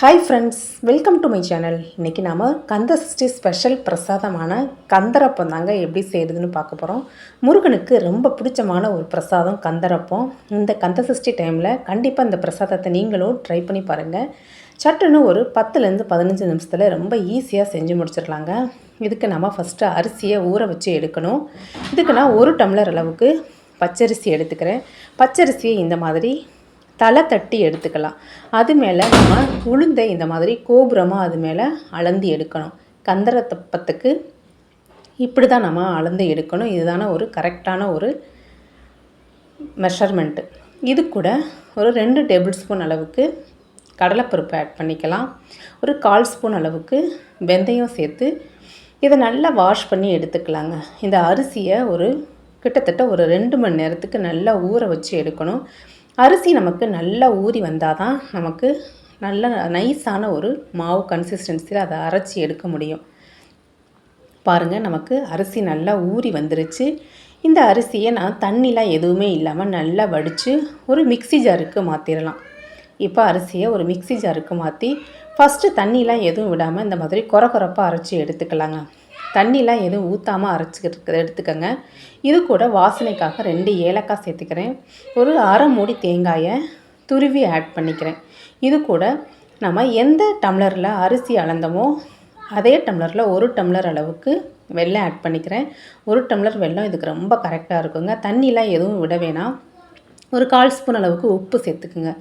Hi friends welcome to my channel இன்றைக்கி நாம் கந்த Sashti special பிரசாதமான கந்தரப்பம் தாங்க எப்படி செய்கிறதுன்னு பார்க்க போகிறோம் முருகனுக்கு ரொம்ப பிடிச்சமான ஒரு பிரசாதம் கந்தரப்பம். இந்த கந்த சஷ்டி டைமில் கண்டிப்பாக இந்த பிரசாதத்தை நீங்களும் ட்ரை பண்ணி பாருங்கள் சட்டுன்னு ஒரு பத்துலேருந்து பதினஞ்சு நிமிஷத்தில் ரொம்ப ஈஸியாக செஞ்சு முடிச்சிடலாங்க. இதுக்கு நம்ம ஃபஸ்ட்டு அரிசியை ஊற வச்சு எடுக்கணும். இதுக்கு நான் ஒரு டம்ளர் அளவுக்கு பச்சரிசி எடுத்துக்கிறேன். பச்சரிசியை இந்த மாதிரி தலை தட்டி எடுத்துக்கலாம். அது மேலே நம்ம உளுந்தை இந்த மாதிரி கோபுரமாக அது மேலே அளந்து எடுக்கணும். கந்தரத்தப்பத்துக்கு இப்படி தான் நம்ம அளந்து எடுக்கணும். இதுதான ஒரு கரெக்டான ஒரு மெஷர்மெண்ட்டு இது கூட ஒரு ரெண்டு டேபிள் ஸ்பூன் அளவுக்கு கடலைப்பருப்பு ஆட் பண்ணிக்கலாம். ஒரு கால் ஸ்பூன் அளவுக்கு வெந்தயம் சேர்த்து இதை நல்லா வாஷ் பண்ணி எடுத்துக்கலாங்க. இந்த அரிசியை ஒரு கிட்டத்தட்ட ஒரு ரெண்டு மணி நேரத்துக்கு நல்லா ஊற வச்சு எடுக்கணும். அரிசி நமக்கு நல்லா ஊறி வந்தால் தான் நமக்கு நல்ல நைஸான ஒரு மாவு கன்சிஸ்டன்சியில் அதை அரைச்சி எடுக்க முடியும். பாருங்கள் நமக்கு அரிசி நல்லா ஊறி வந்துருச்சு. இந்த அரிசியை நான் தண்ணிலாம் எதுவுமே இல்லாமல் நல்லா வடித்து ஒரு மிக்சி ஜாருக்கு மாற்றிடலாம் இப்போ அரிசியை ஒரு மிக்சி ஜாருக்கு மாற்றி ஃபஸ்ட்டு தண்ணிலாம் எதுவும் விடாமல் இந்த மாதிரி குறை குறப்பாக அரைச்சி எடுத்துக்கலாங்க. தண்ணிலாம் எதுவும் ஊற்றாமல் அரைச்சிக்கிட்டு எடுத்துக்கோங்க. இது கூட வாசனைக்காக ரெண்டு ஏலக்காய் சேர்த்துக்கிறேன். ஒரு அரை மூடி தேங்காயை துருவி ஆட் பண்ணிக்கிறேன். இது கூட நம்ம எந்த டம்ளரில் அரிசி அளந்தமோ அதே டம்ளரில் ஒரு டம்ளர் அளவுக்கு வெள்ளம் ஆட் பண்ணிக்கிறேன். ஒரு டம்ளர் வெள்ளம் இதுக்கு ரொம்ப கரெக்டாக இருக்குங்க. தண்ணிலாம் எதுவும் விட வேணாம். ஒரு கால் ஸ்பூன் அளவுக்கு உப்பு சேர்த்துக்குங்க.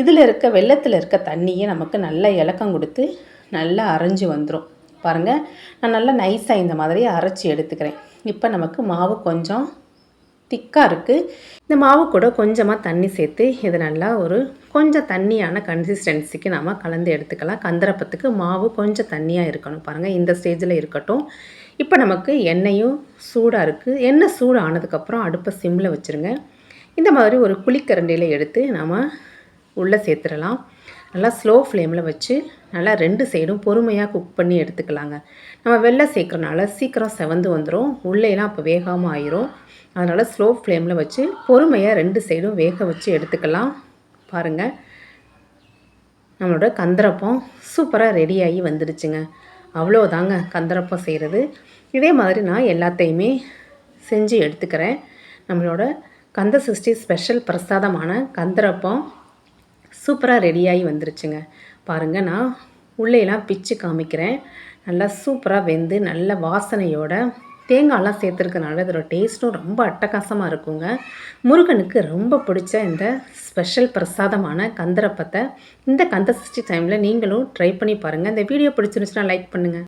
இதில் இருக்க வெள்ளத்தில் இருக்க தண்ணியை நமக்கு நல்ல இலக்கம் கொடுத்து நல்லா அரைஞ்சி வந்துடும் பாருங்கள் நான் நல்லா நைஸாக இந்த மாதிரி அரைச்சி எடுத்துக்கிறேன். இப்போ நமக்கு மாவு கொஞ்சம் திக்காக இருக்குது இந்த மாவு கூட கொஞ்சமாக தண்ணி சேர்த்து இதை நல்லா ஒரு கொஞ்சம் தண்ணியான கன்சிஸ்டன்சிக்கு நாம் கலந்து எடுத்துக்கலாம். கந்தரப்பத்துக்கு மாவு கொஞ்சம் தண்ணியாக இருக்கணும் பாருங்கள் இந்த ஸ்டேஜில் இருக்கட்டும். இப்போ நமக்கு எண்ணெயும் சூடாக இருக்குது எண்ணெய் சூடு ஆனதுக்கப்புறம் அடுப்பை சிம்மில் வச்சுருங்க. இந்த மாதிரி ஒரு குழிக்கரண்டியில் எடுத்து நாம் உள்ளே சேர்த்துடலாம். நல்லா ஸ்லோ ஃப்ளேமில் வச்சு நல்லா ரெண்டு சைடும் பொறுமையாக குக் பண்ணி எடுத்துக்கலாங்க. நம்ம வெள்ளை சேர்க்குறனால சீக்கிரம் செவந்து வந்துடும் உள்ளேலாம் அப்போ வேகாமல் ஆயிரும். அதனால் ஸ்லோ ஃப்ளேமில் வச்சு பொறுமையாக ரெண்டு சைடும் வேக வச்சு எடுத்துக்கலாம். பாருங்கள் நம்மளோட கந்தரப்பம் சூப்பராக ரெடியாகி வந்துடுச்சுங்க. அவ்வளோதாங்க கந்தரப்பம் செய்கிறது இதே மாதிரி நான் எல்லாத்தையுமே செஞ்சு எடுத்துக்கிறேன். நம்மளோட கந்த சிருஷ்டி ஸ்பெஷல் பிரசாதமான கந்தரப்பம். சூப்பராக ரெடியாகி வந்துருச்சுங்க. பாருங்கள் நான் உள்ளேலாம் பிச்சு காமிக்கிறேன். நல்லா சூப்பராக வெந்து நல்ல வாசனையோட தேங்காய்லாம் சேர்த்துருக்கனால இதோட டேஸ்ட்டும் ரொம்ப அட்டகாசமாக இருக்குங்க. முருகனுக்கு ரொம்ப பிடிச்ச இந்த ஸ்பெஷல் பிரசாதமான கந்தரப்பத்தை இந்த கந்த சஷ்டி டைமில் நீங்களும் ட்ரை பண்ணி பாருங்கள் இந்த வீடியோ பிடிச்சிருந்துச்சுன்னா லைக் பண்ணுங்கள்